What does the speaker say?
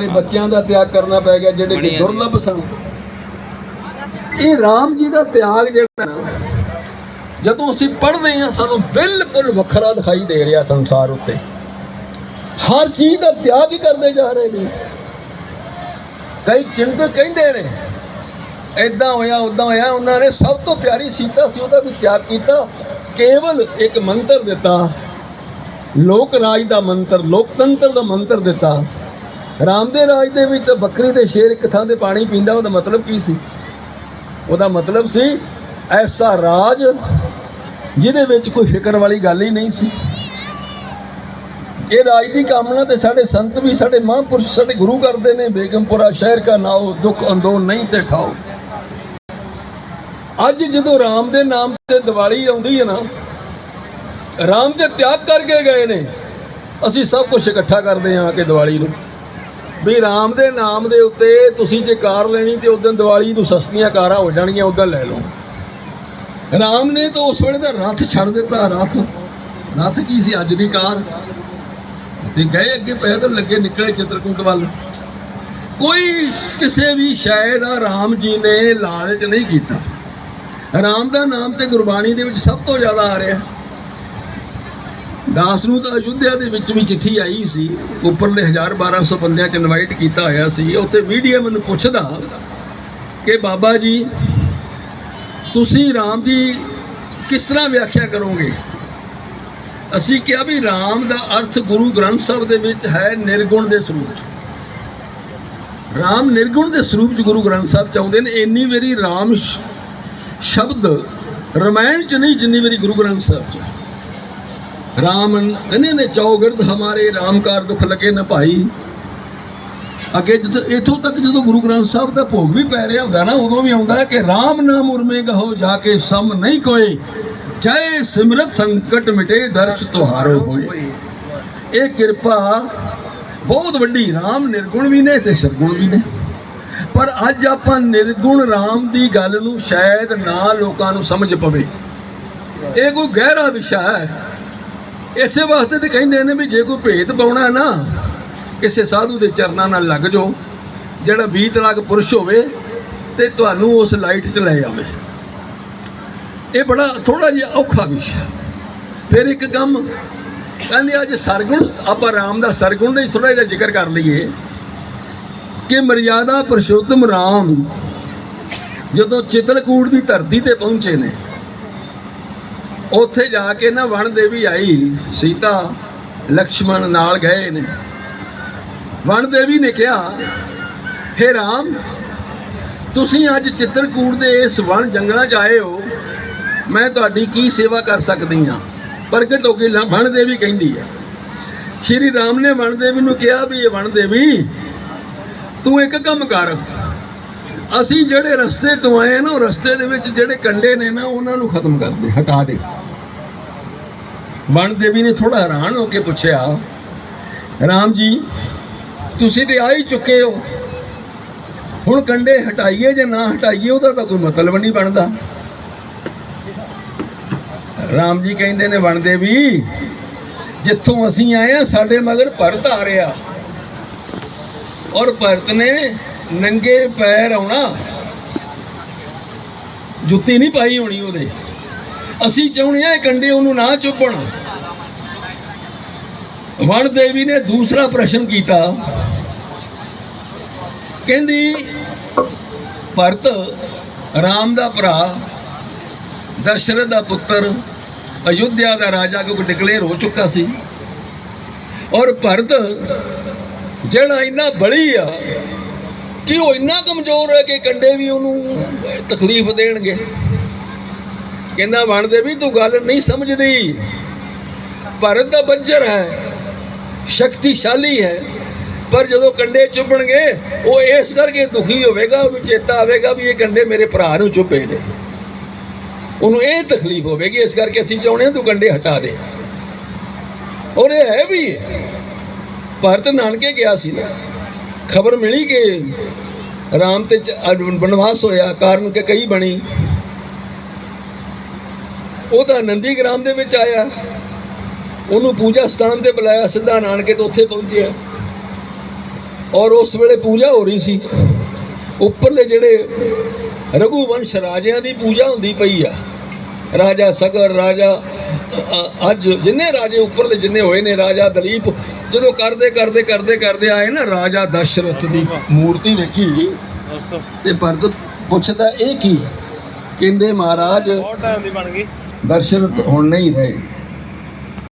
ਬੱਚਿਆਂ ਦਾ ਤਿਆਗ ਕਰਨਾ ਪੈ ਗਿਆ ਜਿਹੜੇ ਕਿ ਦੁਰਲਭ ਸਨ। ਇਹ ਰਾਮ ਜੀ ਦਾ ਤਿਆਗ ਜਿਹੜਾ ਨਾ ਜਦੋਂ ਅਸੀਂ ਪੜ੍ਹਦੇ ਹਾਂ ਸਾਨੂੰ ਬਿਲਕੁਲ ਵੱਖਰਾ ਦਿਖਾਈ ਦੇ ਰਿਹਾ ਸੰਸਾਰ ਉੱਤੇ। ਹਰ ਚੀਜ਼ ਦਾ ਤਿਆਗ ਹੀ ਕਰਦੇ ਜਾ ਰਹੇ ਨੇ। ਕਈ ਚਿੰਤਕ ਕਹਿੰਦੇ ਨੇ ਐਦਾਂ ਹੋਇਆ ਉਦਾਂ ਹੋਇਆ ਉਹਨਾਂ ਨੇ ਸਭ ਤੋਂ ਪਿਆਰੀ ਸੀਤਾ ਸੀ ਉਹਦਾ ਵੀ ਤਿਆਗ ਕੀਤਾ। ਕੇਵਲ ਇੱਕ ਮੰਤਰ ਦਿੱਤਾ ਲੋਕ ਰਾਜ ਦਾ ਮੰਤਰ ਲੋਕਤੰਤਰ ਦਾ ਮੰਤਰ ਦਿੱਤਾ। ਰਾਮ ਦੇ ਰਾਜ ਦੇ ਵਿੱਚ ਤਾਂ ਬੱਕਰੀ ਤੇ ਸ਼ੇਰ ਇੱਕ ਥਾਂ ਤੇ ਪਾਣੀ ਪੀਂਦਾ, ਉਹਦਾ ਮਤਲਬ ਕੀ ਸੀ? ਉਹਦਾ ਮਤਲਬ ਸੀ, ਐਸਾ ਰਾਜ ਜਿਹਦੇ ਵਿੱਚ ਕੋਈ ਫਿਕਰ ਵਾਲੀ ਗੱਲ ਹੀ ਨਹੀਂ ਸੀ। ਇਹ ਰਾਜ ਦੀ ਕਾਮਨਾ ਤੇ ਸਾਡੇ ਸੰਤ ਵੀ, ਸਾਡੇ ਮਹਾਂਪੁਰਸ਼, ਸਾਡੇ ਗੁਰੂ ਕਰਦੇ ਨੇ, ਬੇਗਮਪੁਰਾ ਸ਼ਹਿਰ ਕਾ ਨਾਓ ਦੁੱਖ ਅੰਦੋ ਨਹੀਂ ਤੇ ਠਾਓ ਅੱਜ ਜਦੋਂ ਰਾਮ ਦੇ ਨਾਮ ਤੇ ਦੀਵਾਲੀ ਆਉਂਦੀ ਹੈ ਨਾ, ਰਾਮ ਦੇ ਤਿਆਗ ਕਰਕੇ ਗਏ ਨੇ, ਅਸੀਂ ਸਭ ਕੁਝ ਇਕੱਠਾ ਕਰਦੇ ਹਾਂ ਕਿ ਦੀਵਾਲੀ ਨੂੰ। ਵੀ ਰਾਮ ਦੇ ਨਾਮ ਦੇ ਉੱਤੇ ਤੁਸੀਂ ਜੇ ਕਾਰ ਲੈਣੀ ਤੇ ਉਦੋਂ ਦੀਵਾਲੀ ਨੂੰ ਸਸਤੀਆਂ ਕਾਰਾਂ ਹੋ ਜਾਣਗੀਆਂ ਉਦੋਂ ਲੈ ਲਓ। ਰਾਮ ਨੇ ਤਾਂ ਉਸ ਵੇਲੇ ਦਾ ਰੱਥ ਛੱਡ ਦਿੱਤਾ, ਰੱਥ। ਰੱਥ ਕੀ ਸੀ ਅੱਜ ਦੀ ਕਾਰ? ਤੇ ਗਏ ਅੱਗੇ ਪੈਦਲ, ਲੱਗੇ ਨਿਕਲੇ ਚਿੱਤਰਕੂਟ ਵੱਲ। ਕੋਈ ਕਿਸੇ ਵੀ ਸ਼ਾਇਦ ਦਾ ਰਾਮ ਜੀ ਨੇ ਲਾਲਚ ਨਹੀਂ ਕੀਤਾ। ਰਾਮ ਦਾ ਨਾਮ ਤੇ ਗੁਰਬਾਣੀ ਦੇ ਵਿੱਚ ਸਭ ਤੋਂ ਜ਼ਿਆਦਾ ਆ ਰਿਹਾ। ਦਾਸ ਨੂੰ ਤਾਂ ਅਯੁੱਧਿਆ ਦੇ ਵਿੱਚ ਵੀ ਚਿੱਠੀ ਆਈ ਸੀ, ਉੱਪਰਲੇ 1000 1200 ਬੰਦਿਆਂ 'ਚ ਇਨਵਾਈਟ ਕੀਤਾ ਹੋਇਆ ਸੀ, ਉੱਥੇ ਮੀਡੀਆ ਮੈਨੂੰ ਪੁੱਛਦਾ ਕਿ ਬਾਬਾ ਜੀ, ਤੁਸੀਂ ਰਾਮ ਦੀ ਕਿਸ ਤਰ੍ਹਾਂ ਵਿਆਖਿਆ ਕਰੋਗੇ? ਅਸੀਂ ਕਿਹਾ ਵੀ ਰਾਮ ਦਾ ਅਰਥ ਗੁਰੂ ਗ੍ਰੰਥ ਸਾਹਿਬ ਦੇ ਵਿੱਚ ਹੈ ਨਿਰਗੁਣ ਦੇ ਸਰੂਪ 'ਚ। ਰਾਮ ਨਿਰਗੁਣ ਦੇ ਸਰੂਪ 'ਚ ਗੁਰੂ ਗ੍ਰੰਥ ਸਾਹਿਬ ਚਾਹੁੰਦੇ ਨੇ, ਇੰਨੀ ਵਾਰੀ ਰਾਮ ਸ਼ਬਦ ਰਮਾਇਣ 'ਚ ਨਹੀਂ, ਜਿੰਨੀ ਵਾਰੀ ਗੁਰੂ ਗ੍ਰੰਥ ਸਾਹਿਬ 'ਚ। ਰਾਮ ਕਹਿੰਦੇ ਨੇ, ਚੌਗਿਰਦ ਹਮਾਰੇ ਰਾਮਕਾਰ ਦੁੱਖ ਲਗੇ ਨਾ ਭਾਈ। ਅੱਗੇ ਜਦੋਂ ਇਥੋਂ ਤੱਕ ਜਦੋਂ ਗੁਰੂ ਗ੍ਰੰਥ ਸਾਹਿਬ ਦਾ ਭੋਗ ਵੀ ਪੈ ਰਿਹਾ ਹੁੰਦਾ ਨਾ, ਉਦੋਂ ਵੀ ਆਉਂਦਾ ਕਿ ਰਾਮ ਨਾਮ ਉਰਮੇ ਗਹੋ ਜਾ ਕੇ ਸਮ ਨਹੀਂ ਕੋਏ ਚਾਹੇ ਸਿਮਰਤ ਸੰਕਟ ਮਿਟੇ, ਦਰਸ਼ ਤੁਹਾਰੋ ਹੋਏ। ਇਹ ਕਿਰਪਾ ਬਹੁਤ ਵੱਡੀ, ਰਾਮ ਨਿਰਗੁਣ ਵੀ ਨੇ ਤੇ ਸਰਗੁਣ ਵੀ ਨੇ। ਪਰ ਅੱਜ ਆਪਾਂ ਨਿਰਗੁਣ ਰਾਮ ਦੀ ਗੱਲ ਨੂੰ ਸ਼ਾਇਦ ਨਾ ਲੋਕਾਂ ਨੂੰ ਸਮਝ ਪਵੇ। ਇਹ ਕੋਈ ਗਹਿਰਾ ਵਿਸ਼ਾ ਹੈ। ਇਸੇ ਵਾਸਤੇ ਤੇ ਕਹਿੰਦੇ ਨੇ ਵੀ ਜੇ ਕੋਈ ਭੇਦ ਪਾਉਣਾ ਨਾ, ਕਿਸੇ ਸਾਧੂ ਦੇ ਚਰਨਾਂ ਨਾਲ ਲੱਗ ਜਾਓ, ਜਿਹੜਾ 20 ਤਲਾਕ ਪੁਰਸ਼ ਹੋਵੇ ਤੇ ਤੁਹਾਨੂੰ ਉਸ ਲਾਈਟ 'ਚ ਲੈ ਜਾਵੇ ਇਹ ਬੜਾ ਥੋੜਾ ਜਿਹਾ ਔਖਾ ਵਿਸ਼ਾ ਫਿਰ ਇੱਕ ਕੰਮ ਕਹਿੰਦੇ ਅੱਜ ਸਰਗੁਣ, ਆਪਾਂ ਰਾਮ ਦਾ ਸਰਗੁਣ ਦਾ ਹੀ ਥੋੜਾ ਜਿਹਾ ਜ਼ਿਕਰ ਕਰ ਲਈਏ ਕਿ ਮਰਿਆਦਾ ਪੁਰਸ਼ੋਤਮ ਰਾਮ ਜਦੋਂ ਚਿਤਰਕੂਟ ਦੀ ਧਰਤੀ ਤੇ ਪਹੁੰਚੇ ਨੇ ਉੱਥੇ ਜਾ ਕੇ ਨਾ ਵਣ ਦੇਵੀ ਆਈ, ਸੀਤਾ ਲక్ష్మణ ਨਾਲ ਗਏ ਨੇ। ਵਣ ਦੇਵੀ ਨੇ ਕਿਹਾ हे ਰਾਮ, ਤੁਸੀਂ ਅੱਜ ਚਿੱਤਰਕੂਟ ਦੇ ਇਸ ਵਣ ਜੰਗਲਾਂ 'ਚ ਆਏ ਹੋ। ਮੈਂ ਤੁਹਾਡੀ ਕੀ ਸੇਵਾ ਕਰ ਸਕਦੀ ਹਾਂ? ਪਰ ਹੋ ਕੇ ਵਣ ਦੇਵੀ ਕਹਿੰਦੀ ਹੈ। ਸ਼੍ਰੀ ਰਾਮ ਨੇ ਵਣ ਦੇਵੀ ਨੂੰ ਕਿਹਾ ਵੀ, ਇਹ ਵਣ ਦੇਵੀ, ਤੂੰ ਇੱਕ ਕੰਮ ਕਰ। ਅਸੀਂ ਜਿਹੜੇ ਰਸਤੇ ਤੋਂ ਆਏ ਨਾ, ਉਹ ਰਸਤੇ ਦੇ ਵਿੱਚ ਜਿਹੜੇ ਕੰਡੇ ਨੇ ਨਾ, ਉਹਨਾਂ ਨੂੰ ਖਤਮ ਕਰ ਦੇ, ਹਟਾ ਦੇ। ਵਣ ਦੇਵੀ ਨੇ ਥੋੜਾ ਹੈਰਾਨ ਹੋ ਕੇ ਪੁੱਛਿਆ, ਰਾਮ ਜੀ, ਤੁਸੀਂ ਤੇ ਆ ਹੀ ਚੁੱਕੇ ਹੋ। ਹੁਣ ਕੰਡੇ ਹਟਾਈਏ ਜਾਂ ਨਾ ਹਟਾਈਏ, ਉਹਦਾ ਤਾਂ ਕੋਈ ਮਤਲਬ ਨਹੀਂ ਬਣਦਾ। ਰਾਮ ਜੀ ਕਹਿੰਦੇ ਨੇ, ਵਣ ਦੇਵੀ, ਜਿੱਥੋਂ ਅਸੀਂ ਆਏ ਆ, ਸਾਡੇ ਮਗਰ ਭਰਤ ਆ ਰਿਹਾ। ਔਰ ਭਰਤ ਨੇ ਨੰਗੇ ਪੈਰ ਆਉਣਾ। ਜੁੱਤੀ ਨਹੀਂ ਪਾਈ ਹੋਣੀ ਉਹਦੇ। ਅਸੀਂ ਚਾਹੁੰਦੇ ਆ ਇਹ ਕੰਡੇ ਉਹਨੂੰ ਨਾ ਚੁੱਪਣ ਵਣ ਦੇਵੀ ਨੇ ਦੂਸਰਾ ਪ੍ਰਸ਼ਨ ਕੀਤਾ। ਕਹਿੰਦੀ, ਭਰਤ, ਰਾਮ ਦਾ ਭਰਾ, ਦਸ਼ਰਥ ਦਾ ਪੁੱਤਰ, ਅਯੁੱਧਿਆ ਦਾ ਰਾਜਾ ਕਿਉਂਕਿ ਡਿਕਲੇਅਰ ਹੋ ਚੁੱਕਾ ਸੀ। ਔਰ ਭਰਤ, ਜਿਹੜਾ ਇੰਨਾ ਬਲੀ ਆ ਕਿ ਉਹ ਇੰਨਾ ਕਮਜ਼ੋਰ ਹੈ ਕਿ ਕੰਡੇ ਵੀ ਉਹਨੂੰ ਤਕਲੀਫ ਦੇਣਗੇ। ਕਹਿੰਦਾ ਬਣਦੇ ਵੀ ਤੂੰ ਗੱਲ ਨਹੀਂ ਸਮਝਦੀ। ਭਾਰਤ ਦਾ ਬੰਜਰ ਹੈ, ਸ਼ਕਤੀਸ਼ਾਲੀ ਹੈ। ਪਰ ਜਦੋਂ ਕੰਡੇ ਚੁੱਭਣਗੇ, ਉਹ ਇਸ ਕਰਕੇ ਦੁਖੀ ਹੋਵੇਗਾ ਉਹਨੂੰ ਚੇਤਾ ਆਵੇਗਾ ਵੀ ਇਹ ਕੰਡੇ ਮੇਰੇ ਭਰਾ ਨੂੰ ਚੁੱਭੇ ਨੇ। ਉਹਨੂੰ ਇਹ ਤਕਲੀਫ ਹੋਵੇਗੀ, ਇਸ ਕਰਕੇ ਅਸੀਂ ਚਾਹੁੰਦੇ ਹਾਂ ਤੂੰ ਕੰਡੇ ਹਟਾ ਦੇ। ਔਰ ਇਹ ਹੈ ਵੀ ਭਾਰਤ ਨਾਨਕੇ ਗਿਆ ਸੀ ਨਾ। ਖਬਰ ਮਿਲੀ ਕਿ ਰਾਮ ਤੇ ਬਨਵਾਸ ਹੋਇਆ, ਕਾਰਨ ਕਿ ਕਈ ਬਣੀ। ਉਹ ਤਾਂ ਨੰਦੀ ਗ੍ਰਾਮ ਦੇ ਵਿੱਚ ਆਇਆ। ਉਹਨੂੰ ਪੂਜਾ ਸਥਾਨ ਤੇ ਬੁਲਾਇਆ, ਸਿੱਧਾ ਨਾਨਕੇ ਤੋਂ ਉੱਥੇ ਪਹੁੰਚਿਆ। ਔਰ ਉਸ ਵੇਲੇ ਪੂਜਾ ਹੋ ਰਹੀ ਸੀ। ਉੱਪਰਲੇ ਜਿਹੜੇ ਰਘੂਵੰਸ਼ ਰਾਜਿਆਂ ਦੀ ਪੂਜਾ ਹੁੰਦੀ ਪਈ ਆ। ਰਾਜਾ ਸਗਰ, ਰਾਜਾ ਅੱਜ ਜਿੰਨੇ ਰਾਜੇ ਉੱਪਰਲੇ ਜਿੰਨੇ ਹੋਏ ਨੇ ਰਾਜਾ ਦਲੀਪ ਜਦੋਂ ਕਰਦੇ ਕਰਦੇ ਕਰਦੇ ਕਰਦੇ ਆਏ ਨਾ ਰਾਜਾ ਦਸ਼ਰਥ ਦੀ ਮੂਰਤੀ ਵੇਖੀ। ਤੇ ਭਰਤ ਪੁੱਛਦਾ ਇਹ ਕੀ? ਕਹਿੰਦੇ ਮਹਾਰਾਜ ਬਹੁਤ ਟਾਈਮ ਦੀ ਬਣ ਗਈ। ਦਸ਼ਰਥ ਹੁਣ ਨਹੀਂ ਰਹੇ।